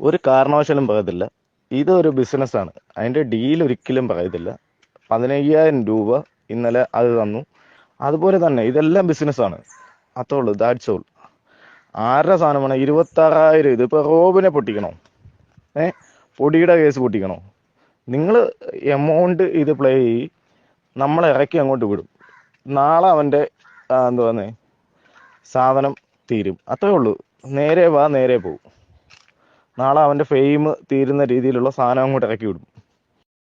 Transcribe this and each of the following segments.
ഒരു കാരണവശാലും പറയത്തില്ല. ഇതൊരു ബിസിനസ്സാണ് അതിന്റെ ഡീൽ ഒരിക്കലും പറയത്തില്ല. പതിനയ്യായിരം രൂപ ഇന്നലെ അത് തന്നു. അതുപോലെ തന്നെ ഇതെല്ലാം ബിസിനസ്സാണ് അത്രേ ഉള്ളൂ. ദാറ്റ്സ് ഓൾ ആരുടെ സാധനമാണ്? ഇത് ഇപ്പോൾ റോബിനെ പൊട്ടിക്കണോ? ഏ? പൊടിയുടെ കേസ് പൊട്ടിക്കണോ? നിങ്ങൾ എമൗണ്ട് ഇത് പ്ലേ ചെയ്യി. നമ്മൾ ഇറക്കി അങ്ങോട്ട് വിടും. നാളെ അവന്റെ എന്തുവാന്നേ സാധനം തീരും. അത്രേ ഉള്ളൂ. നേരെ വാ നേരെ പോകും നാളെ അവന്റെ ഫെയിം തീരുന്ന രീതിയിലുള്ള സാധനം അങ്ങോട്ട് ഇറക്കി വിടും.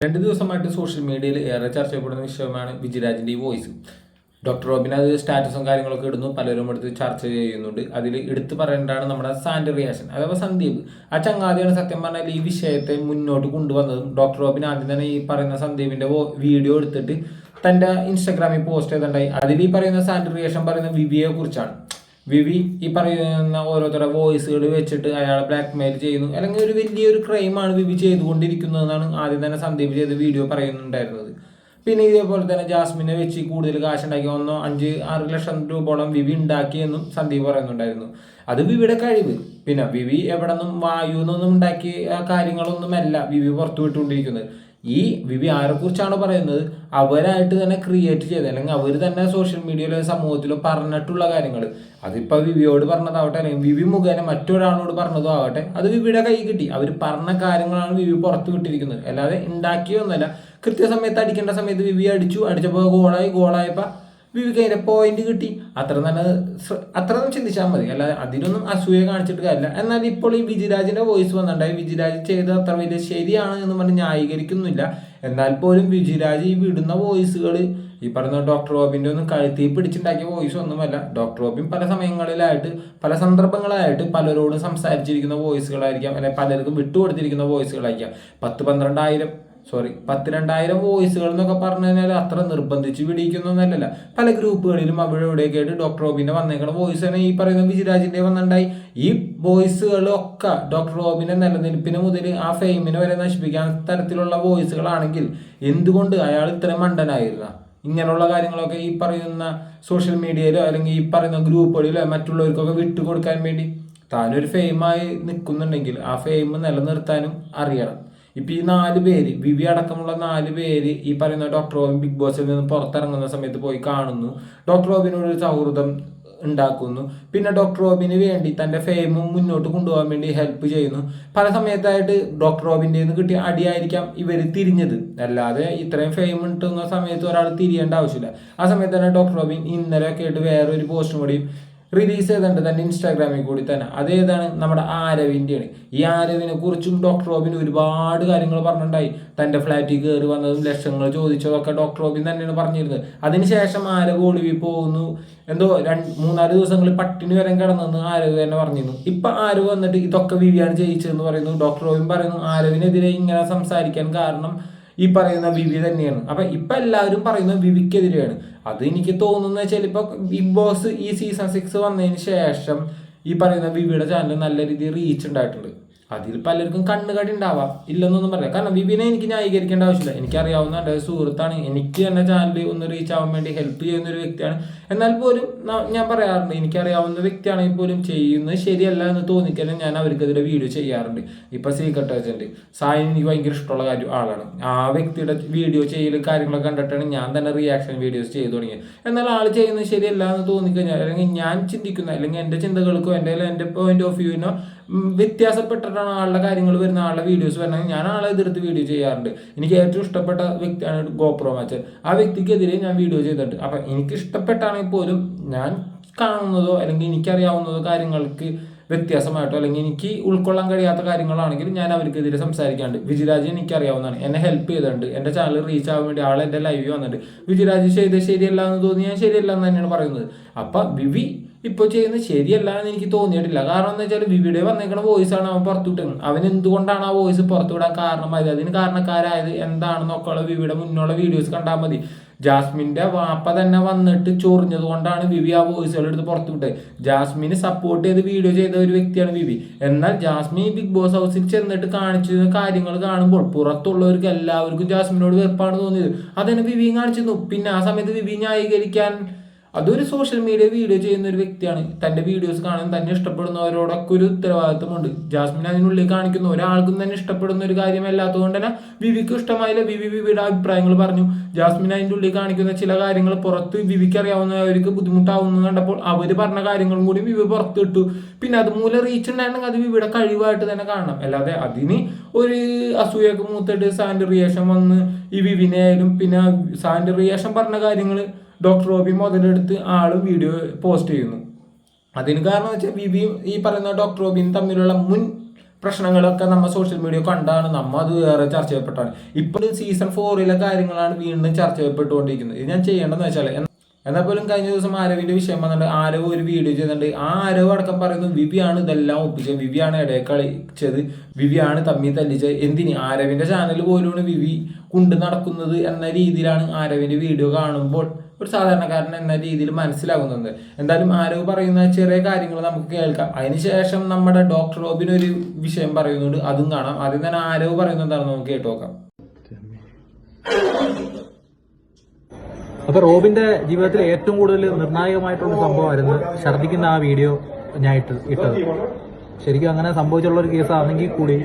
രണ്ട് ദിവസമായിട്ട് സോഷ്യൽ മീഡിയയിൽ ഏറെ ചർച്ച ചെയ്യപ്പെടുന്ന വിഷയമാണ് വിജയരാജിന്റെ ഈ വോയിസ് ഡോക്ടർ റോബിൻ അത് സ്റ്റാറ്റസും കാര്യങ്ങളൊക്കെ ഇടുന്നു. പലരും എടുത്ത് ചർച്ച ചെയ്യുന്നുണ്ട്. അതിൽ എടുത്തു പറയേണ്ടതാണ് നമ്മുടെ സാൻഡ് റിയാക്ഷൻ അഥവാ സന്ദീപ്. ആ ചങ്ങാതിയാണ് സത്യം പറഞ്ഞാൽ ഈ വിഷയത്തെ മുന്നോട്ട് കൊണ്ടുവന്നതും. ഡോക്ടർ റോബിൻ ആദ്യം തന്നെ ഈ പറയുന്ന സന്ദീപിന്റെ വീഡിയോ എടുത്തിട്ട് തന്റെ ഇൻസ്റ്റാഗ്രാമിൽ പോസ്റ്റ് ചെയ്തിട്ടുണ്ടായി. അതിൽ ഈ പറയുന്ന സാൻഡ് റിയാക്ഷൻ പറയുന്ന വിവിയെ കുറിച്ചാണ്. വിവി ഈ പറയുന്ന ഓരോരുത്തരുടെ വോയിസുകൾ വെച്ചിട്ട് അയാളെ ബ്ലാക്ക് മെയിൽ ചെയ്യുന്നു. അല്ലെങ്കിൽ ഒരു വലിയൊരു ക്രൈമാണ് വിവി ചെയ്തുകൊണ്ടിരിക്കുന്നതെന്നാണ് ആദ്യം തന്നെ സന്ദീപ് ചെയ്ത് വീഡിയോ പറയുന്നുണ്ടായിരുന്നത്. പിന്നെ ഇതേപോലെ തന്നെ ജാസ്മിനെ വെച്ച് കൂടുതൽ കാശുണ്ടാക്കി ഒന്നോ അഞ്ച് ആറ് ലക്ഷം രൂപയോളം വിവി ഉണ്ടാക്കിയെന്നും സന്ദീപ് പറയുന്നുണ്ടായിരുന്നു. അത് വിവിയുടെ കഴിവ്. പിന്നെ വിവി എവിടെ നിന്നും വായു നിന്നും ഉണ്ടാക്കിയ കാര്യങ്ങളൊന്നുമല്ല വിവി പുറത്തു വിട്ടുകൊണ്ടിരിക്കുന്നത് ഈ വിവി ആരെ കുറിച്ചാണ് പറയുന്നത്? അവരായിട്ട് തന്നെ ക്രിയേറ്റ് ചെയ്ത് അല്ലെങ്കിൽ അവർ തന്നെ സോഷ്യൽ മീഡിയയിലോ സമൂഹത്തിലോ പറഞ്ഞിട്ടുള്ള കാര്യങ്ങൾ അതിപ്പോൾ വിവിയോട് പറഞ്ഞതാവട്ടെ അല്ലെങ്കിൽ വിവി മുഖേന മറ്റൊരാളോട് പറഞ്ഞതോ ആവട്ടെ അത് വിവിയുടെ കൈ കിട്ടി. അവർ പറഞ്ഞ കാര്യങ്ങളാണ് വിവി പുറത്തു വിട്ടിരിക്കുന്നത്. അല്ലാതെ ഉണ്ടാക്കിയൊന്നുമല്ല കൃത്യസമയത്ത് അടിക്കേണ്ട സമയത്ത് വിവി അടിച്ചു അടിച്ചപ്പോൾ ഗോളായി ഗോളായപ്പോൾ വിവിക്ക് അതിന്റെ പോയിന്റ് കിട്ടി. അത്ര തന്നെ അത്ര ചിന്തിച്ചാൽ മതി. അല്ല അതിനൊന്നും അസൂയ കാണിച്ചിട്ട് കാര്യമില്ല. എന്നാൽ ഇപ്പോൾ ഈ വിജിരാജിന്റെ വോയിസ് വന്നിട്ടുണ്ടായി. വിജിരാജ് ചെയ്തത് അത്ര വലിയ ശരിയാണ് എന്ന് പറഞ്ഞ് ന്യായീകരിക്കുന്നില്ല. എന്നാൽ പോലും വിജിരാജ് ഈ വിടുന്ന വോയിസുകൾ ഈ പറഞ്ഞ ഡോക്ടർ റോബിന്റെ ഒന്നും കഴുത്തി പിടിച്ചുണ്ടാക്കിയ വോയിസ് ഒന്നുമല്ല. ഡോക്ടർ റോബിൻ പല സമയങ്ങളിലായിട്ട് പല സന്ദർഭങ്ങളായിട്ട് പലരോടും സംസാരിച്ചിരിക്കുന്ന വോയിസുകളായിരിക്കാം അല്ലെങ്കിൽ പലർക്കും വിട്ടുകൊടുത്തിരിക്കുന്ന വോയിസുകളായിരിക്കാം പത്ത് പന്ത്രണ്ടായിരം സോറി പത്ത് രണ്ടായിരം വോയിസുകൾ എന്നൊക്കെ പറഞ്ഞു കഴിഞ്ഞാൽ അത്ര നിർബന്ധിച്ച് പിടിക്കുന്നൊന്നല്ലല്ല പല ഗ്രൂപ്പുകളിലും അവിടെ ഇവിടെയൊക്കെ ആയിട്ട് ഡോക്ടർ റോബിന്റെ വന്നേക്കുന്ന വോയിസ് തന്നെ ഈ പറയുന്ന വിജിരാജിന്റെ വന്നിട്ടുണ്ടായി. ഈ വോയിസുകളൊക്കെ ഡോക്ടർ റോബിന്റെ നിലനിൽപ്പിന് മുതൽ ആ ഫെയിമിനെ വരെ നശിപ്പിക്കാൻ തരത്തിലുള്ള വോയിസുകളാണെങ്കിൽ എന്തുകൊണ്ട് അയാൾ ഇത്രയും മണ്ടനായിരുന്ന? ഇങ്ങനെയുള്ള കാര്യങ്ങളൊക്കെ ഈ പറയുന്ന സോഷ്യൽ മീഡിയയിലോ അല്ലെങ്കിൽ ഈ പറയുന്ന ഗ്രൂപ്പുകളിലോ മറ്റുള്ളവർക്കൊക്കെ വിട്ടുകൊടുക്കാൻ വേണ്ടി താനൊരു ഫെയിമായി നിൽക്കുന്നുണ്ടെങ്കിൽ ആ ഫെയിം നിലനിർത്താനും അറിയണം. ഇപ്പൊ ഈ നാല് പേര് വിവി അടക്കമുള്ള നാല് പേര് ഈ പറയുന്ന ഡോക്ടർ റോബിൻ ബിഗ് ബോസിൽ നിന്ന് പുറത്തിറങ്ങുന്ന സമയത്ത് പോയി കാണുന്നു. ഡോക്ടർ റോബിനോട് ഒരു സൗഹൃദം ഉണ്ടാക്കുന്നു. പിന്നെ ഡോക്ടർ റോബിന് വേണ്ടി തന്റെ ഫെയിമും മുന്നോട്ട് കൊണ്ടുപോകാൻ വേണ്ടി ഹെൽപ്പ് ചെയ്യുന്നു. പല സമയത്തായിട്ട് ഡോക്ടർ റോബിന്റെ നിന്ന് കിട്ടിയ അടിയായിരിക്കാം ഇവർ തിരിഞ്ഞത്. അല്ലാതെ ഇത്രയും ഫെയിം കിട്ടുന്ന സമയത്ത് ഒരാൾ തിരിയേണ്ട ആവശ്യമില്ല. ആ സമയത്ത് തന്നെ ഡോക്ടർ റോബിൻ ഇന്നലെ ഒക്കെ ആയിട്ട് വേറൊരു പോസ്റ്റും കൂടിയും റിലീസ് ചെയ്തിട്ടുണ്ട് തന്റെ ഇൻസ്റ്റാഗ്രാമിൽ കൂടി തന്നെ. അതേതാണ് നമ്മുടെ ആരവിന്റെയാണ് ഈ ആരവിനെ കുറിച്ചും ഡോക്ടർ റോബിൻ ഒരുപാട് കാര്യങ്ങൾ പറഞ്ഞിട്ടുണ്ടായി. തന്റെ ഫ്ലാറ്റിൽ കയറി വന്നതും ലക്ഷങ്ങൾ ചോദിച്ചതൊക്കെ ഡോക്ടർ റോബിൻ തന്നെയാണ് പറഞ്ഞിരുന്നത്. അതിനുശേഷം ആരവ് ഒളിവിൽ പോകുന്നു എന്തോ രണ്ട് മൂന്നാൽ ദിവസങ്ങളിൽ പട്ടിണി വരെ കിടന്നെന്ന് ആരവ് തന്നെ പറഞ്ഞിരുന്നു. ഇപ്പൊ ആരവ് വന്നിട്ട് ഇതൊക്കെ വിവിയാണ് ജയിച്ചതെന്ന് പറയുന്നു. ഡോക്ടർ റോബിൻ പറയുന്നു ആരവിനെതിരെ ഇങ്ങനെ സംസാരിക്കാൻ കാരണം ഈ പറയുന്ന വിവി തന്നെയാണ്. അപ്പൊ ഇപ്പൊ എല്ലാവരും പറയുന്നത് വിവിക്കെതിരെയാണ്. അത് എനിക്ക് തോന്നുന്ന വെച്ചാൽ ഇപ്പൊ ബിഗ് ബോസ് ഈ സീസൺ സിക്സ് വന്നതിന് ശേഷം ഈ പറയുന്ന വിവിയുടെ ചാനൽ നല്ല രീതിയിൽ റീച്ച് ഉണ്ടായിട്ടുണ്ട്. അതിൽ പലർക്കും കണ്ണുകടി ഉണ്ടാവാം ഇല്ലെന്നൊന്നും പറയാം കാരണം വിപിനെ എനിക്ക് ന്യായീകരിക്കേണ്ട ആവശ്യമില്ല. എനിക്കറിയാവുന്ന എന്റെ സുഹൃത്താണ്. എനിക്ക് തന്നെ ചാനൽ ഒന്ന് റീച്ച് ആവാൻ വേണ്ടി ഹെൽപ്പ് ചെയ്യുന്ന ഒരു വ്യക്തിയാണ്. എന്നാൽ പോലും ഞാൻ പറയാറുണ്ട് എനിക്കറിയാവുന്ന വ്യക്തിയാണെങ്കിൽ പോലും ചെയ്യുന്നത് ശരിയല്ല എന്ന് തോന്നിക്കലും ഞാൻ അവർക്കെതിരെ വീഡിയോ ചെയ്യാറുണ്ട്. ഇപ്പൊ സീക്രട്ട് ഏജന്റ് സായി എനിക്ക് ഭയങ്കര ഇഷ്ടമുള്ള കാര്യം ആളാണ്. ആ വ്യക്തിയുടെ വീഡിയോ ചെയ്യലും കാര്യങ്ങളൊക്കെ കണ്ടിട്ടാണ് ഞാൻ തന്നെ റിയാക്ഷൻ വീഡിയോസ് ചെയ്തു തുടങ്ങിയത്. എന്നാൽ ആൾ ചെയ്യുന്നത് ശരിയല്ല എന്ന് തോന്നിക്കഴിഞ്ഞാൽ അല്ലെങ്കിൽ ഞാൻ ചിന്തിക്കുന്ന അല്ലെങ്കിൽ എന്റെ ചിന്തകൾക്കോ എന്റെ എന്റെ പോയിന്റ് ഓഫ് വ്യൂവിനോ വ്യത്യാസപ്പെട്ടിട്ടാണ് ആളുടെ കാര്യങ്ങൾ വരുന്ന ആളുടെ വീഡിയോസ് വരണമെങ്കിൽ ഞാൻ ആളെ എതിർത്ത് വീഡിയോ ചെയ്യാറുണ്ട്. എനിക്ക് ഏറ്റവും ഇഷ്ടപ്പെട്ട വ്യക്തിയാണ് ഗോപ്രോ മാച്ചർ ആ വ്യക്തിക്കെതിരെ ഞാൻ വീഡിയോ ചെയ്തിട്ടുണ്ട്. അപ്പം എനിക്ക് ഇഷ്ടപ്പെട്ടാണെങ്കിൽ പോലും ഞാൻ കാണുന്നതോ അല്ലെങ്കിൽ എനിക്കറിയാവുന്നതോ കാര്യങ്ങൾക്ക് വ്യത്യാസമായിട്ടോ അല്ലെങ്കിൽ എനിക്ക് ഉൾക്കൊള്ളാൻ കഴിയാത്ത കാര്യങ്ങളാണെങ്കിൽ ഞാൻ അവർക്കെതിരെ സംസാരിക്കാണ്ട് വിജിരാജ് എനിക്കറിയാവുന്നതാണ്. എന്നെ ഹെൽപ്പ് ചെയ്തിട്ടുണ്ട്. എന്റെ ചാനൽ റീച്ച് ആവാൻ വേണ്ടി ആൾ എന്റെ ലൈവ് വന്നിട്ടുണ്ട്. വിജിരാജ് ചെയ്ത് ശരിയല്ല എന്ന് തോന്നി ഞാൻ ശരിയല്ല എന്ന് തന്നെയാണ് പറയുന്നത്. അപ്പം വിവി ഇപ്പോൾ ചെയ്യുന്നത് ശരിയല്ല എന്ന് എനിക്ക് തോന്നിയിട്ടില്ല. കാരണം എന്താ വെച്ചാൽ വിവിടെ വന്നേക്കുന്ന വോയിസ് ആണ് അവൻ പുറത്തു വിട്ടത് അവൻ എന്തുകൊണ്ടാണ് ആ വോയിസ് പുറത്തു വിടാൻ കാരണമായത് അതിന് കാരണക്കാരായത് എന്താണെന്നൊക്കെ ഉള്ള വിവിടെ മുന്നുള്ള വീഡിയോസ് കണ്ടാൽ മതി. ജാസ്മിന്റെ വാപ്പ തന്നെ വന്നിട്ട് ചൊറിഞ്ഞത് കൊണ്ടാണ് വിവി ആ വോയിസുകൾ എടുത്ത് പുറത്തു വിട്ടത്. ജാസ്മിന് സപ്പോർട്ട് ചെയ്ത് വീഡിയോ ചെയ്ത ഒരു വ്യക്തിയാണ് വിവി. എന്നാൽ ജാസ്മിൻ ബിഗ് ബോസ് ഹൗസിൽ ചെന്നിട്ട് കാണിച്ചിരുന്ന കാര്യങ്ങൾ കാണുമ്പോൾ പുറത്തുള്ളവർക്ക് എല്ലാവർക്കും ജാസ്മിനോട് വെറുപ്പാണ് തോന്നിയത്. അതന്നെ വിവിയും കാണിച്ചിരുന്നു. പിന്നെ ആ സമയത്ത് വിവി ന്യായീകരിക്കാൻ അതൊരു സോഷ്യൽ മീഡിയ വീഡിയോ ചെയ്യുന്ന ഒരു വ്യക്തിയാണ്. തന്റെ വീഡിയോസ് കാണാൻ തന്നെ ഇഷ്ടപ്പെടുന്നവരോടൊക്കെ ഒരു ഉത്തരവാദിത്വമുണ്ട്. ജാസ്മിൻ അതിനുള്ളിൽ കാണിക്കുന്ന ഒരാൾക്കും തന്നെ ഇഷ്ടപ്പെടുന്ന ഒരു കാര്യമല്ലാത്തതുകൊണ്ട് തന്നെ വിവിക്ക് ഇഷ്ടമായില്ല. വിവി വിവിയുടെ അഭിപ്രായങ്ങൾ പറഞ്ഞു. ജാസ്മിൻ അതിന്റെ ഉള്ളിൽ കാണിക്കുന്ന ചില കാര്യങ്ങൾ പുറത്ത് വിവിക്ക് അറിയാവുന്നവർക്ക് ബുദ്ധിമുട്ടാവുന്നു കണ്ടപ്പോൾ അവർ പറഞ്ഞ കാര്യങ്ങളും കൂടി വിവി പുറത്ത് ഇട്ടു പിന്നെ അതുമൂലം റീച്ച് ഉണ്ടായിരുന്നെങ്കിൽ അത് വിവിയുടെ കഴിവായിട്ട് തന്നെ കാണണം. അല്ലാതെ അതിന് ഒരു അസൂയൊക്കെ മൂത്തിട്ട് സാന്റെ റിയേഷൻ വന്ന് ഈ വിവിനെ ആയാലും പിന്നെ സാന്റെ റിയേഷൻ പറഞ്ഞ കാര്യങ്ങൾ ഡോക്ടർ റോബി മുതലെടുത്ത് ആൾ വീഡിയോ പോസ്റ്റ് ചെയ്യുന്നു. അതിന് കാരണം വെച്ചാൽ വിവിയും ഈ പറയുന്ന ഡോക്ടർ റോബിയും തമ്മിലുള്ള മുൻ പ്രശ്നങ്ങളൊക്കെ നമ്മൾ സോഷ്യൽ മീഡിയ കണ്ടാണ്. നമ്മൾ അത് വേറെ ചർച്ച ചെയ്യപ്പെട്ടാണ്. ഇപ്പോൾ സീസൺ ഫോറിലെ കാര്യങ്ങളാണ് വീണ്ടും ചർച്ച ചെയ്യപ്പെട്ടുകൊണ്ടിരിക്കുന്നത്. ഇത് ഞാൻ ചെയ്യേണ്ടതെന്ന് വെച്ചാൽ എന്നാൽ പോലും കഴിഞ്ഞ ദിവസം ആരവിന്റെ വിഷയം വന്നിട്ട് ആരവ് ഒരു വീഡിയോ ചെയ്തിട്ടുണ്ട്. ആ ആരവ് അടക്കം പറയുന്നു വിവിയാണ് ഇതെല്ലാം ഒപ്പിച്ചത്. വിവിയാണ് ഇടയിൽ കളിച്ചത്. വിവിയാണ് തമ്മി തല്ലിച്ചത്. എന്തിന്? ആരവിന്റെ ചാനൽ പോലുമാണ് വിവി കൊണ്ട് നടക്കുന്നത് എന്ന രീതിയിലാണ് ആരവിന്റെ വീഡിയോ കാണുമ്പോൾ ഒരു സാധാരണക്കാരൻ എന്ന രീതിയിൽ മനസ്സിലാകുന്നത് എന്തായാലും ആരോ പറയുന്ന ചെറിയ കാര്യങ്ങൾ നമുക്ക് കേൾക്കാം. അതിനുശേഷം നമ്മുടെ ഡോക്ടർ റോബിൻ ഒരു വിഷയം പറയുന്നുണ്ട്. അതും കാണാം. ആദ്യം തന്നെ ആരോ പറയുന്നത് എന്താണെന്ന് നമുക്ക് കേട്ടു നോക്കാം. അപ്പൊ റോബിന്റെ ജീവിതത്തിൽ ഏറ്റവും കൂടുതൽ നിർണായകമായിട്ടുള്ള സംഭവമായിരുന്നു ഛർദിക്കുന്ന ആ വീഡിയോ ഞാൻ ഇട്ട് ഇട്ടത്. ശരിക്കും അങ്ങനെ സംഭവിച്ചുള്ള ഒരു കേസാണെങ്കിൽ കൂടി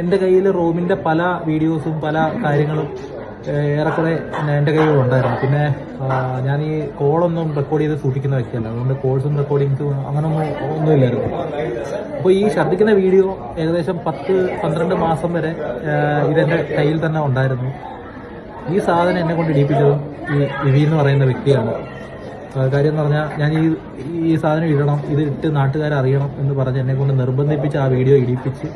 എന്റെ കയ്യിൽ റോബിന്റെ പല വീഡിയോസും പല കാര്യങ്ങളും ഏറെക്കുറെ എന്റെ കയ്യിൽ ഉണ്ടായിരുന്നു. പിന്നെ ഞാൻ ഈ കോളൊന്നും റെക്കോർഡ് ചെയ്ത് സൂക്ഷിക്കുന്ന വ്യക്തിയല്ല. അതുകൊണ്ട് കോൾസും റെക്കോർഡിങ്സും അങ്ങനൊന്നും ഒന്നുമില്ലായിരുന്നു. അപ്പോൾ ഈ ശർദ്ദിക്കുന്ന വീഡിയോ ഏകദേശം പത്ത് പന്ത്രണ്ട് മാസം വരെ ഇതെന്റെ കയ്യിൽ തന്നെ ഉണ്ടായിരുന്നു. ഈ സാധനം എന്നെ കൊണ്ട് ഇടിപ്പിച്ചതും ഈ വിവി എന്ന് പറയുന്ന വ്യക്തിയാണ്. കാര്യം എന്ന് പറഞ്ഞാൽ ഞാൻ ഈ ഈ സാധനം ഇടണം ഇത് ഇട്ട് നാട്ടുകാരെ അറിയണം എന്ന് പറഞ്ഞ് എന്നെ കൊണ്ട് നിർബന്ധിപ്പിച്ച് ആ വീഡിയോ ഇടിപ്പിച്ച്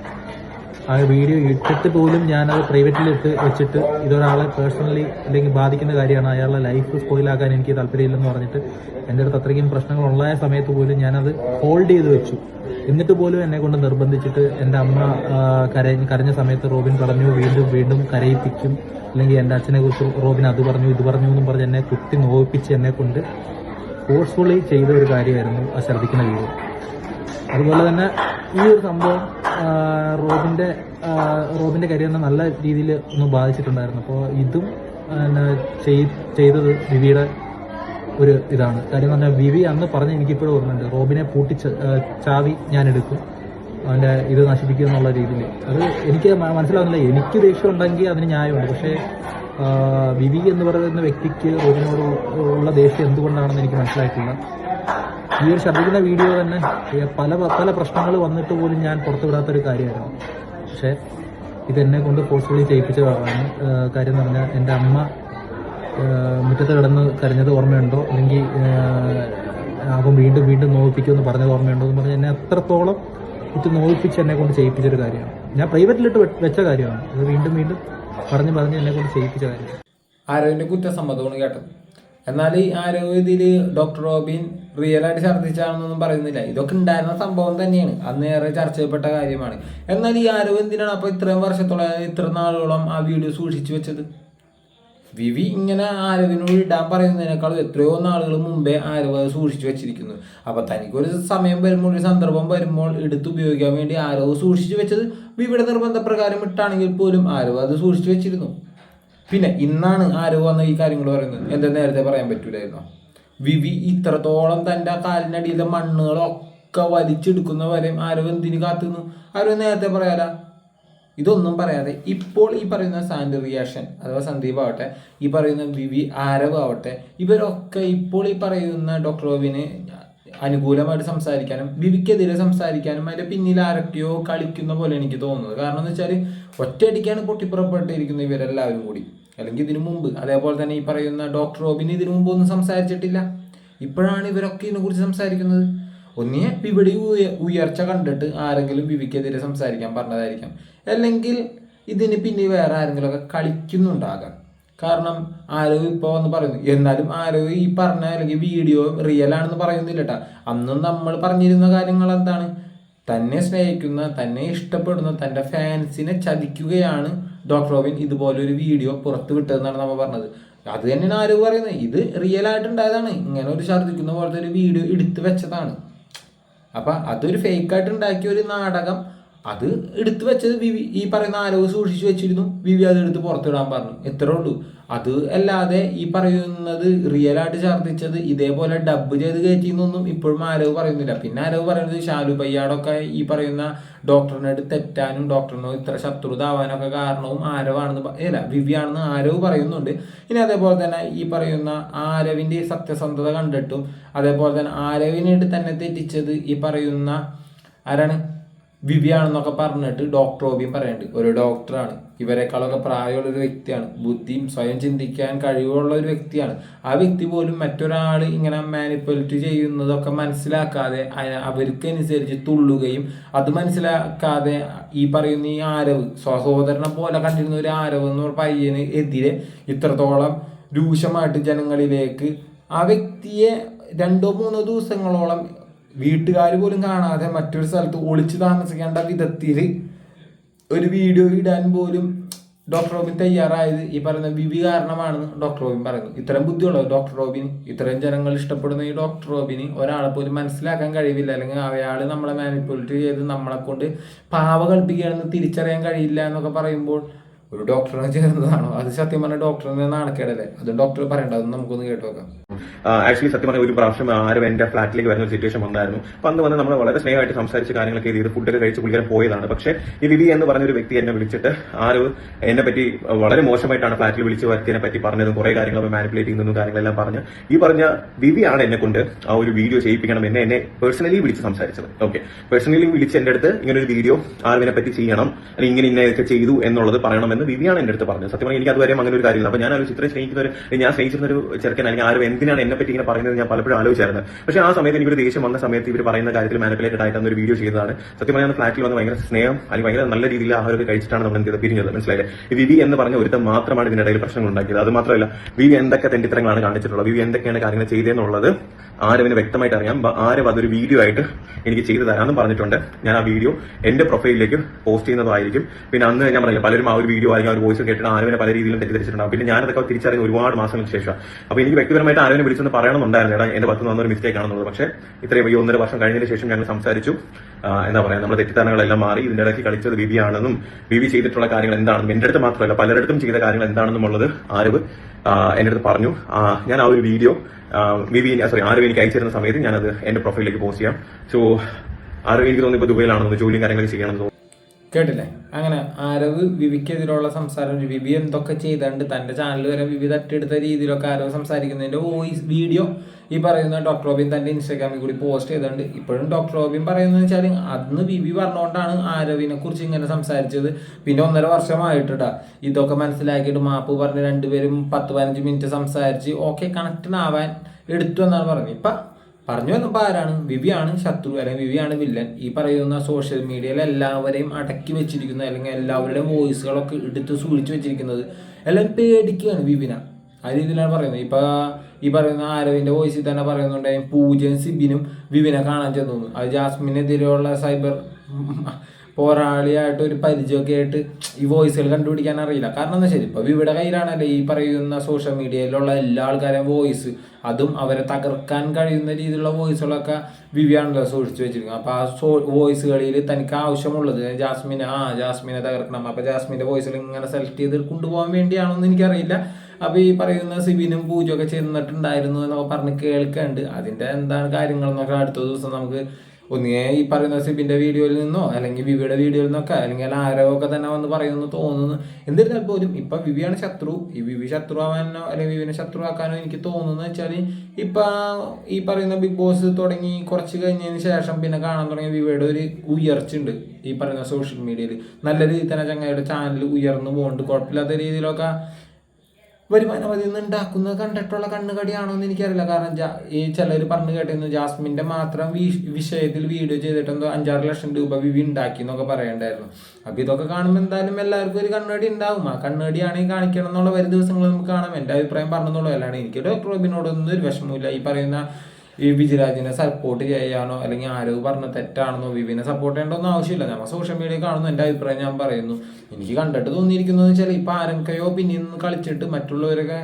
ആ വീഡിയോ ഇട്ടിട്ട് പോലും ഞാനത് പ്രൈവറ്റിൽ ഇട്ട് വെച്ചിട്ട് ഇതൊരാളെ പേഴ്സണലി അല്ലെങ്കിൽ ബാധിക്കുന്ന കാര്യമാണ്. അയാളുടെ ലൈഫ് സ്പോയിലാക്കാൻ എനിക്ക് താല്പര്യമില്ലെന്ന് പറഞ്ഞിട്ട് എന്റെ അടുത്ത് അത്രയ്ക്കും പ്രശ്നങ്ങളുള്ള സമയത്ത് പോലും ഞാനത് ഹോൾഡ് ചെയ്ത് വെച്ചു. എന്നിട്ട് പോലും എന്നെ കൊണ്ട് നിർബന്ധിച്ചിട്ട് എന്റെ അമ്മ കരഞ്ഞ കരഞ്ഞ സമയത്ത് റോബിൻ പറഞ്ഞു വീണ്ടും വീണ്ടും കരയിപ്പിക്കും. അല്ലെങ്കിൽ എന്റെ അച്ഛനെ കുറിച്ച് റോബിൻ അത് പറഞ്ഞു ഇത് പറഞ്ഞു എന്നും പറഞ്ഞ് എന്നെ കുത്തി നോവിപ്പിച്ച് എന്നെ കൊണ്ട് ഫോഴ്സ്ഫുള്ളി ചെയ്ത ഒരു കാര്യമായിരുന്നു ആ ശ്രദ്ധിക്കുന്ന വീഡിയോ. അതുപോലെ തന്നെ ഈ ഒരു സംഭവം റോബിന്റെ റോബിന്റെ കരിയറിനെ നല്ല രീതിയിൽ ഒന്ന് ബാധിച്ചിട്ടുണ്ടായിരുന്നു. അപ്പോൾ ഇതും ചെയ്തത് വിവിയുടെ ഒരു ഇതാണ്. കാര്യം എന്ന് പറഞ്ഞാൽ വിവി അന്ന് പറഞ്ഞ് എനിക്കിപ്പോഴും ഓർമ്മയുണ്ട്. റോബിനെ പൂട്ടി ചാവി ഞാൻ എടുക്കും. അവന്റെ ഇത് നശിപ്പിക്കുക എന്നുള്ള രീതിയിൽ. അത് എനിക്ക് മനസ്സിലാവുന്നില്ല. എനിക്ക് ദേഷ്യം ഉണ്ടെങ്കിൽ അതിന് ന്യായമുണ്ട്. പക്ഷേ വിവി എന്ന് പറയുന്ന വ്യക്തിക്ക് റോബിനോട് ഉള്ള ദേഷ്യം എന്തുകൊണ്ടാണെന്ന് എനിക്ക് മനസ്സിലായിട്ടില്ല. ഈ ഒരു ശബ്ദിക്കുന്ന വീഡിയോ തന്നെ പല പല പ്രശ്നങ്ങൾ വന്നിട്ട് പോലും ഞാൻ പുറത്തു വിടാത്തൊരു കാര്യമായിരുന്നു. പക്ഷേ ഇതെന്നെ കൊണ്ട് ഫോഴ്സ്ഫുള്ളി ചെയ്യിപ്പിച്ചതാണ്. കാര്യം എന്ന് പറഞ്ഞാൽ എന്റെ അമ്മ മുറ്റത്ത് കിടന്ന് കരഞ്ഞത് ഓർമ്മയുണ്ടോ? അല്ലെങ്കിൽ അവൻ വീണ്ടും വീണ്ടും നോവിപ്പിക്കുമെന്ന് പറഞ്ഞത് ഓർമ്മയുണ്ടോ എന്ന് പറഞ്ഞാൽ എന്നെ അത്രത്തോളം ഇത് നോവിപ്പിച്ച് എന്നെ കൊണ്ട് ചെയ്യിപ്പിച്ചൊരു കാര്യമാണ്. ഞാൻ പ്രൈവറ്റിലിട്ട് വെച്ച കാര്യമാണ്. അത് വീണ്ടും വീണ്ടും പറഞ്ഞ് പറഞ്ഞ് എന്നെ കൊണ്ട് ചെയ്യിപ്പിച്ച കാര്യമാണ്. ആരോഗ്യ കുറ്റസമ്മതമാണ് കേട്ടത്. എന്നാൽ ഈ ആരോഗ്യ ഇതിൽ ഡോക്ടർ റോബിൻ റിയൽ ആയിട്ട് ഛർദ്ദിച്ചാണെന്നൊന്നും പറയുന്നില്ല. ഇതൊക്കെ ഉണ്ടായിരുന്ന സംഭവം തന്നെയാണ്. അന്ന് ഏറെ ചർച്ച ചെയ്യപ്പെട്ട കാര്യമാണ്. എന്നാൽ ഈ ആരോഗ്യം എന്തിനാണ് അപ്പൊ ഇത്രയും വർഷത്തോളം ഇത്ര നാളുകളോളം ആ വീഡിയോ സൂക്ഷിച്ചു വെച്ചത്? വിവി ഇങ്ങനെ ആരോഗ്യനോട് ഇടാൻ പറയുന്നതിനേക്കാളും എത്രയോ നാളുകൾ മുമ്പേ അത് സൂക്ഷിച്ചു വെച്ചിരിക്കുന്നു. അപ്പൊ തനിക്കൊരു സമയം വരുമ്പോൾ ഒരു സന്ദർഭം വരുമ്പോൾ എടുത്ത് ഉപയോഗിക്കാൻ വേണ്ടി ആരവ് സൂക്ഷിച്ചു വെച്ചത് വിവിയുടെ നിർബന്ധപ്രകാരം ഇട്ടാണെങ്കിൽ പോലും ആരവ് അത് സൂക്ഷിച്ചു വെച്ചിരുന്നു. പിന്നെ ഇന്നാണ് ആരോ വന്ന ഈ കാര്യങ്ങൾ പറയുന്നത്. എന്താ നേരത്തെ പറയാൻ പറ്റൂലായിരുന്നോ? വിവി ഇത്രത്തോളം തന്റെ കാലിനടിയിലെ മണ്ണുകളൊക്കെ വലിച്ചെടുക്കുന്ന വലിച്ചെടുക്കുന്നവരെയും ആരോ എന്തിനു കാത്തുന്നു? ആരോ നേരത്തെ പറയാല? ഇതൊന്നും പറയാതെ ഇപ്പോൾ ഈ പറയുന്ന സാൻഡ് റിയാക്ഷൻ അഥവാ സന്ദീപ് ആവട്ടെ ഈ പറയുന്ന വിവി ആരവ് ആവട്ടെ ഇവരൊക്കെ ഇപ്പോൾ ഈ പറയുന്ന ഡോക്ടർ ഓവിന് അനുകൂലമായിട്ട് സംസാരിക്കാനും വിവിക്കെതിരെ സംസാരിക്കാനും അതിന്റെ പിന്നിൽ ആരൊക്കെയോ കളിക്കുന്ന പോലെ എനിക്ക് തോന്നുന്നത്. കാരണം എന്ന് വെച്ചാൽ ഒറ്റയടിക്കാണ് പൊട്ടിപ്പുറപ്പെട്ടിരിക്കുന്നത് ഇവരെല്ലാവരും കൂടി. അല്ലെങ്കിൽ ഇതിനു മുമ്പ്. അതേപോലെ തന്നെ ഈ പറയുന്ന ഡോക്ടർ റോബിന് ഇതിനു മുമ്പ് ഒന്നും സംസാരിച്ചിട്ടില്ല. ഇപ്പോഴാണ് ഇവരൊക്കെ ഇതിനെക്കുറിച്ച് സംസാരിക്കുന്നത്. ഒന്നിയെ വിപണി ഉയർച്ച കണ്ടിട്ട് ആരെങ്കിലും വിവിക്കെതിരെ സംസാരിക്കാൻ പറഞ്ഞതായിരിക്കാം. അല്ലെങ്കിൽ ഇതിന് പിന്നെ വേറെ ആരെങ്കിലും ഒക്കെ കളിക്കുന്നുണ്ടാകാം. കാരണം ആരവ് ഇപ്പോൾ വന്ന് പറയുന്നു. എന്നാലും ആരവ് ഈ പറഞ്ഞ അല്ലെങ്കിൽ വീഡിയോ റിയൽ ആണെന്ന് പറയുന്നില്ല കേട്ടോ അന്നും നമ്മൾ പറഞ്ഞിരുന്ന കാര്യങ്ങൾ എന്താണ്? തന്നെ സ്നേഹിക്കുന്ന തന്നെ ഇഷ്ടപ്പെടുന്ന തന്റെ ഫാൻസിനെ ചതിക്കുകയാണ് ഡോക്ടർ റോബിൻ ഇതുപോലൊരു വീഡിയോ പുറത്തു വിട്ടതെന്നാണ് നമ്മൾ പറഞ്ഞത്. അത് തന്നെയാണ് ആരോ പറയുന്നത്. ഇത് റിയൽ ആയിട്ടുണ്ടായതാണ്. ഇങ്ങനെ ഒരു ഛർദ്ദിക്കുന്ന പോലത്തെ ഒരു വീഡിയോ എടുത്തു വെച്ചതാണ്. അപ്പം അതൊരു ഫേക്ക് ആയിട്ട് ഉണ്ടാക്കിയ ഒരു നാടകം. അത് എടുത്തു വെച്ചത് വിവി ഈ പറയുന്ന ആരോ സൂക്ഷിച്ചു വെച്ചിരുന്നു. വിവി അത് എടുത്ത് പുറത്തിടാൻ പറഞ്ഞു. എത്ര ഉള്ളൂ. അത് അല്ലാതെ ഈ പറയുന്നത് റിയൽ ആയിട്ട് ഛർദ്ദിച്ചത് ഇതേപോലെ ഡബ് ചെയ്ത് കയറ്റിന്നൊന്നും ഇപ്പോഴും ആരവ് പറയുന്നില്ല. പിന്നെ ആരവ് പറയുന്നത് ഷാലു പയ്യാടൊക്കെ ഈ പറയുന്ന ഡോക്ടറിനോട് തെറ്റാനും ഡോക്ടറിനോ ഇത്ര ശത്രുത ആവാനൊക്കെ കാരണവും ആരവാണെന്ന് അല്ല വിവ്യാണെന്ന് ആരവ് പറയുന്നുണ്ട്. ഇനി അതേപോലെ തന്നെ ഈ പറയുന്ന ആരവിന്റെ സത്യസന്ധത കണ്ടിട്ടും അതേപോലെ തന്നെ ആരവിനായിട്ട് തന്നെ തെറ്റിച്ചത് ഈ പറയുന്ന ആരാണ്? വിവിയാണെന്നൊക്കെ പറഞ്ഞിട്ട് ഡോക്ടർ ഓബിയും പറയുന്നുണ്ട് ഒരു ഡോക്ടറാണ് ഇവരെക്കാളൊക്കെ പ്രായമുള്ള ഒരു വ്യക്തിയാണ്. ബുദ്ധിയും സ്വയം ചിന്തിക്കാൻ കഴിവുള്ള ഒരു വ്യക്തിയാണ്. ആ വ്യക്തി പോലും മറ്റൊരാൾ ഇങ്ങനെ മാനിപ്പുലേറ്റ് ചെയ്യുന്നതൊക്കെ മനസ്സിലാക്കാതെ അവർക്കനുസരിച്ച് തുള്ളുകയും അത് മനസ്സിലാക്കാതെ ഈ പറയുന്ന ഈ ആരവ് സഹോദരനെ പോലെ കണ്ടിരുന്ന ഒരു ആരവ് എന്ന് പയ്യന് എതിരെ ഇത്രത്തോളം രൂക്ഷമായിട്ട് ജനങ്ങളിലേക്ക് ആ വ്യക്തിയെ രണ്ടോ മൂന്നോ ദിവസങ്ങളോളം വീട്ടുകാർ പോലും കാണാതെ മറ്റൊരു സ്ഥലത്ത് ഒളിച്ചു താമസിക്കേണ്ട വിധത്തിൽ ഒരു വീഡിയോ ഇടാൻ പോലും ഡോക്ടർ റോബിൻ തയ്യാറായത് ഈ പറയുന്ന വിവി കാരണമാണെന്ന് ഡോക്ടർ റോബിൻ പറയുന്നു. ഇത്രയും ബുദ്ധിയുള്ളത് ഡോക്ടർ റോബിൻ ഇത്രയും ജനങ്ങൾ ഇഷ്ടപ്പെടുന്ന ഈ ഡോക്ടർ റോബിന് ഒരാളെ പോലും മനസ്സിലാക്കാൻ കഴിയില്ല അല്ലെങ്കിൽ അയാൾ നമ്മളെ മാനിപ്പുലേറ്റ് ചെയ്ത് നമ്മളെ കൊണ്ട് പാവ കൽപ്പിക്കുകയാണെന്ന് തിരിച്ചറിയാൻ കഴിയില്ല എന്നൊക്കെ പറയുമ്പോൾ ഒരു ഡോക്ടറിനെ ചേർന്നതാണോ? അത് സത്യം പറഞ്ഞ ഡോക്ടറിനെ നാണക്കേടല്ലേ? അത് ഡോക്ടർ പറയണ്ട. അത് നമുക്കൊന്ന് കേട്ടു നോക്കാം. ആക്ച്വലി സത്യം പറഞ്ഞ ഒരു പ്രാവശ്യം ആരും എന്റെ ഫ്ലാറ്റിലേക്ക് വരുന്ന ഒരു സിറ്റുവേഷൻ വന്നായിരുന്നു. അപ്പൊ അന്ന് വന്ന് നമ്മൾ വളരെ സ്നേഹമായിട്ട് സംസാരിച്ച് കാര്യങ്ങളൊക്കെ ചെയ്ത് ഫുഡൊക്കെ കഴിച്ച് കുളിക്കാൻ പോയതാണ്. പക്ഷേ ഈ വിവി എന്ന് പറഞ്ഞ ഒരു വ്യക്തി എന്നെ വിളിച്ചിട്ട് ആരും എന്നെ പറ്റി വളരെ മോശമായിട്ടാണ് ഫ്ലാറ്റിൽ വിളിച്ച് വരുത്തിയതിനെ പറ്റി പറഞ്ഞതും കുറെ കാര്യങ്ങൾ മാനിപ്പുലേറ്റ് ചെയ്യുന്നതും കാര്യങ്ങളെല്ലാം പറഞ്ഞ് ഈ പറഞ്ഞ വിവിയാണ് എന്നെ കൊണ്ട് ആ ഒരു വീഡിയോ ചെയ്യിപ്പിക്കണം എന്നെ എന്നെ പേഴ്സണലി വിളിച്ച് സംസാരിച്ചത്. ഓക്കെ പേഴ്സണലി വിളിച്ച് എന്റെ അടുത്ത് ഇങ്ങനെ ഒരു വീഡിയോ ആർവിനെ പറ്റി ചെയ്യണം അല്ലെങ്കിൽ ഇങ്ങനെ ഇന്നതൊക്കെ ചെയ്തു എന്നുള്ളത് പറയണമെന്ന് വിവിയാണ് എന്റെ അടുത്ത് പറഞ്ഞത്. സത്യം പറഞ്ഞാൽ എനിക്ക് അതുവരെ അങ്ങനെ ഒരു കാര്യമില്ല. അപ്പൊ ഞാൻ ഒരു ചിത്രം ഒരു ഞാൻ സ്നേഹിച്ചിരുന്ന ഒരു ചെറുക്കൻ അല്ലെങ്കിൽ ആരും എന്തിനാണ് എന്നെ പറ്റി ഇങ്ങനെ പറയുന്നത് ഞാൻ പലപ്പോഴും ആലോചിച്ചായിരുന്നു. പക്ഷെ ആ സമയത്ത് എനിക്കൊരു ദേഷ്യം വന്ന സമയത്ത് ഇവർ പറയുന്ന കാര്യത്തിൽ മാനിപ്പുലേറ്റഡ് ആയിട്ട് ഒരു വീഡിയോ ചെയ്തതാണ്. സത്യം പറഞ്ഞാൽ ഫ്ലാറ്റിൽ വന്ന് ഭയങ്കര സ്നേഹം അല്ലെങ്കിൽ ഭയങ്കര നല്ല രീതിയിൽ ആഹാരമൊക്കെ കഴിച്ചിട്ടാണ് നമ്മൾ എന്ത് പിരിഞ്ഞത്. മനസ്സിലായില്ലേ? വിവി എന്ന് പറഞ്ഞ ഒരുത്തം മാത്രമാണ് ഇതിനിടയിൽ പ്രശ്നങ്ങൾ ഉണ്ടാക്കിയത്. അത് മാത്രമല്ല വിവി എന്തൊക്കെ തെണ്ടിത്തരങ്ങളാണ് കാണിച്ചിട്ടുള്ളത്? വിവി എന്തൊക്കെയാണ് കാര്യങ്ങൾ ചെയ്തതെന്നുള്ളത് ആരവിന് വ്യക്തമായിട്ട് അറിയാം. ആരവ് അതൊരു വീഡിയോ ആയിട്ട് എനിക്ക് ചെയ്തു തരാമെന്നും പറഞ്ഞിട്ടുണ്ട്. ഞാൻ ആ വീഡിയോ എന്റെ പ്രൊഫൈലിലേക്ക് പോസ്റ്റ് ചെയ്യുന്നതായിരിക്കും. പിന്നെ അന്ന് ഞാൻ പറഞ്ഞില്ല പലരും ആ ഒരു വീഡിയോ അല്ലെങ്കിൽ ആ ഒരു വോയിസ് കേട്ടിട്ട് ആരവിനെ പല രീതിയിലും തെറ്റിദ്ധരിച്ചിട്ടുണ്ട് പിന്നെ ഞാനതൊക്കെ തിരിച്ചറിയുന്ന ഒരുപാട് മാസങ്ങൾക്ക് ശേഷം. അപ്പൊ എനിക്ക് വ്യക്തിപരമായിട്ട് ആരവിനെ വിളിച്ചൊന്ന് പറയണമെന്നുണ്ടായിരുന്നു എന്റെ പത്ത് വന്നൊരു മിസ്റ്റേക്ക് ആണെന്നുള്ളത്. പക്ഷേ ഇത്രയും ഈ ഒന്നര വർഷം കഴിഞ്ഞതിന് ശേഷം ഞങ്ങൾ സംസാരിച്ചു. എന്താ പറയാ നമ്മുടെ തെറ്റിദ്ധാരണകളെല്ലാം മാറി ഇതിന്റെ ഇടയ്ക്ക് കളിച്ചത് വിവിയാണെന്നും വിവി ചെയ്തിട്ടുള്ള കാര്യങ്ങൾ എന്താണെന്നും എന്റെ അടുത്ത് മാത്രമല്ല പലരിടത്തും ചെയ്ത കാര്യങ്ങൾ എന്താണെന്നുമുള്ളത് ആരവ് ആ, എന്റെ അടുത്ത് പറഞ്ഞു. ഞാൻ ആ ഒരു വീഡിയോ വിവി സോറി ആരവ് എനിക്ക് അയച്ചിരുന്ന സമയത്ത് ഞാനത് എന്റെ പ്രൊഫൈലിലേക്ക് പോസ്റ്റ് ചെയ്യാം. സോ ആരവ് എനിക്ക് തോന്നുന്നു ഇപ്പൊ ദുബൈയിലാണെന്ന് ജോലിയും കാര്യങ്ങളൊക്കെ ചെയ്യണമെന്ന് കേട്ടില്ലേ? അങ്ങനെ ആരവ് വിവിക്കെതിരെയുള്ള സംസാരം വിവി എന്തൊക്കെ ചെയ്തുകൊണ്ട് തന്റെ ചാനൽ വരെ വിവി തട്ടിയെടുത്ത രീതിയിലൊക്കെ ആരവ് സംസാരിക്കുന്നതിന്റെ വോയിസ് വീഡിയോ ഈ പറയുന്ന ഡോക്ടർ റോബിൻ തന്റെ ഇൻസ്റ്റാഗ്രാമിൽ കൂടി പോസ്റ്റ് ചെയ്തുകൊണ്ട് ഇപ്പോഴും ഡോക്ടർ റോബിൻ പറയുന്നത് വെച്ചാൽ അന്ന് വിവി പറഞ്ഞുകൊണ്ടാണ് ആരവിനെ കുറിച്ച് ഇങ്ങനെ സംസാരിച്ചത്. പിന്നെ ഒന്നര വർഷമായിട്ടാ. ഇതൊക്കെ മനസ്സിലാക്കിയിട്ട് മാപ്പ് പറഞ്ഞ് രണ്ടുപേരും പത്ത് പതിനഞ്ച് മിനിറ്റ് സംസാരിച്ച് ഓക്കെ കണക്റ്റഡ് ആവാൻ എടുത്തു എന്നാണ് പറഞ്ഞത്. ഇപ്പൊ പറഞ്ഞു വന്നപ്പോൾ ആരാണ്? വിവിയാണ് ശത്രു അല്ലെങ്കിൽ വിവിയാണ് വില്ലൻ. ഈ പറയുന്ന സോഷ്യൽ മീഡിയയിൽ എല്ലാവരെയും അടക്കി വെച്ചിരിക്കുന്നത് അല്ലെങ്കിൽ എല്ലാവരുടെയും വോയിസുകളൊക്കെ എടുത്ത് സൂക്ഷിച്ചു വെച്ചിരിക്കുന്നത്. എല്ലാം പേടിക്കുകയാണ് വിവിന. ആ രീതിയിലാണ് പറയുന്നത്. ഇപ്പൊ ഈ പറയുന്ന ആരവിന്റെ വോയിസിൽ തന്നെ പറയുന്നുണ്ട് പൂജയും സിബിനും വിവിനെ കാണാൻ ചെന്നു. അത് ജാസ്മിനെതിരെയുള്ള സൈബർ പോരാളിയായിട്ട് ഒരു പരിചയമൊക്കെ ആയിട്ട് ഈ വോയിസുകൾ കണ്ടുപിടിക്കാൻ അറിയില്ല. കാരണം എന്താ ശരി ഇപ്പോൾ ഇവിടെ കയ്യിലാണല്ലേ ഈ പറയുന്ന സോഷ്യൽ മീഡിയയിലുള്ള എല്ലാ ആൾക്കാരെയും വോയിസ് അതും അവരെ തകർക്കാൻ കഴിയുന്ന രീതിയിലുള്ള വോയിസുകളൊക്കെ വിവിയാണല്ലോ സൂക്ഷിച്ചു വെച്ചിരിക്കുന്നത്. അപ്പോൾ ആ സോ വോയിസുകളിൽ തനിക്ക് ആവശ്യമുള്ളത് ജാസ്മിൻ ആ ജാസ്മിനെ തകർക്കണം. അപ്പോൾ ജാസ്മിന്റെ വോയിസുകൾ ഇങ്ങനെ സെലക്ട് ചെയ്ത് കൊണ്ടുപോകാൻ വേണ്ടിയാണോന്ന് എനിക്കറിയില്ല. അപ്പൊ ഈ പറയുന്ന സിബിനും പൂജയൊക്കെ ചെന്നിട്ടുണ്ടായിരുന്നു എന്നൊക്കെ പറഞ്ഞ് കേൾക്കുന്നുണ്ട് അതിന്റെ എന്താണ് കാര്യങ്ങൾ എന്നൊക്കെ അടുത്ത ദിവസം നമുക്ക് ഒന്നുകെ ഈ പറയുന്ന സിബിന്റെ വീഡിയോയിൽ നിന്നോ അല്ലെങ്കിൽ വിവിയുടെ വീഡിയോയിൽ നിന്നൊക്കെ അല്ലെങ്കിൽ ആരോ ഒക്കെ തന്നെ വന്ന് പറയുമെന്ന് തോന്നുന്നു. എന്നിരുന്നാൽ പോലും ഇപ്പൊ വിവിയാണ് ശത്രു. ഈ വിവി ശത്രു ആവാനോ അല്ലെങ്കിൽ വിവിനെ ശത്രു ആക്കാനോ എനിക്ക് തോന്നുന്നു വെച്ചാൽ ഇപ്പൊ ഈ പറയുന്ന ബിഗ് ബോസ് തുടങ്ങി കുറച്ച് കഴിഞ്ഞതിന് ശേഷം പിന്നെ കാണാൻ തുടങ്ങിയ വിവിയുടെ ഒരു ഉയർച്ച ഉണ്ട് ഈ പറയുന്ന സോഷ്യൽ മീഡിയയിൽ. നല്ല രീതിയിൽ തന്നെ ചങ്ങായിയുടെ ചാനൽ ഉയർന്നു പോകുന്നുണ്ട് കുഴപ്പമില്ലാത്ത രീതിയിലൊക്കെ വരുമാനം അതിൽ നിന്ന് ഉണ്ടാക്കുന്നത് കണ്ടിട്ടുള്ള കണ്ണുകടിയാണോ എന്ന് എനിക്കറിയില്ല. കാരണം ഈ ചിലർ പറഞ്ഞു കേട്ടിരുന്നു ജാസ്മിന്റെ മാത്രം വിഷയത്തിൽ വീഡിയോ ചെയ്തിട്ട് എന്തോ അഞ്ചാറ് ലക്ഷം രൂപ വിവി ഉണ്ടാക്കി എന്നൊക്കെ പറയണ്ടായിരുന്നു. അപ്പൊ ഇതൊക്കെ കാണുമ്പോൾ എന്തായാലും എല്ലാവർക്കും ഒരു കണ്ണുകടി ഉണ്ടാവും. ആ കണ്ണുകടിയാണെങ്കിൽ കാണിക്കണം എന്നുള്ള വരും ദിവസങ്ങൾ നമുക്ക് കാണാം. എന്റെ അഭിപ്രായം പറഞ്ഞെന്നുള്ളൂ അല്ലാണ്ട് എനിക്ക് ഡോക്ടർ റോബിനോടൊന്നും ഒരു വിഷമമില്ല ഈ പറയുന്ന ഈ വിജിരാജിനെ സപ്പോർട്ട് ചെയ്യാനോ അല്ലെങ്കിൽ ആരോ പറഞ്ഞ തെറ്റാണെന്നോ വിവിനെ സപ്പോർട്ട് ചെയ്യേണ്ടൊന്നും ആവശ്യമില്ല. നമ്മൾ സോഷ്യൽ മീഡിയ കാണുന്നു. എന്റെ അഭിപ്രായം ഞാൻ പറയുന്നു. എനിക്ക് കണ്ടിട്ട് തോന്നിയിരിക്കുന്നത് വെച്ചാൽ ഇപ്പൊ ആരൊക്കെയോ പിന്നെ നിന്ന് കളിച്ചിട്ട് മറ്റുള്ളവരൊക്കെ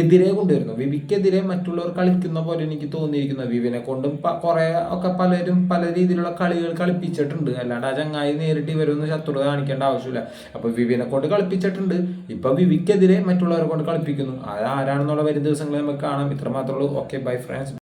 എതിരെ കൊണ്ടുവരുന്നു. വിവിക്കെതിരെ മറ്റുള്ളവർ കളിക്കുന്ന പോലെ എനിക്ക് തോന്നിയിരിക്കുന്നത് വിവിനെ കൊണ്ടും കുറെ ഒക്കെ പലരും പല രീതിയിലുള്ള കളികൾ കളിപ്പിച്ചിട്ടുണ്ട്. അല്ലാണ്ട് ആ ചങ്ങായി നേരിട്ട് ഇവരൊന്നും ശത്രുത കാണിക്കേണ്ട ആവശ്യമില്ല. അപ്പൊ വിവിനെ കൊണ്ട് കളിപ്പിച്ചിട്ടുണ്ട്. ഇപ്പൊ വിവിക്കെതിരെ മറ്റുള്ളവരെ കൊണ്ട് കളിപ്പിക്കുന്നു. അത് ആരാണെന്നുള്ള വരും ദിവസങ്ങളിൽ നമുക്ക് കാണാം. ഇത്ര മാത്രമേ ഉള്ളൂ. Okay bye friends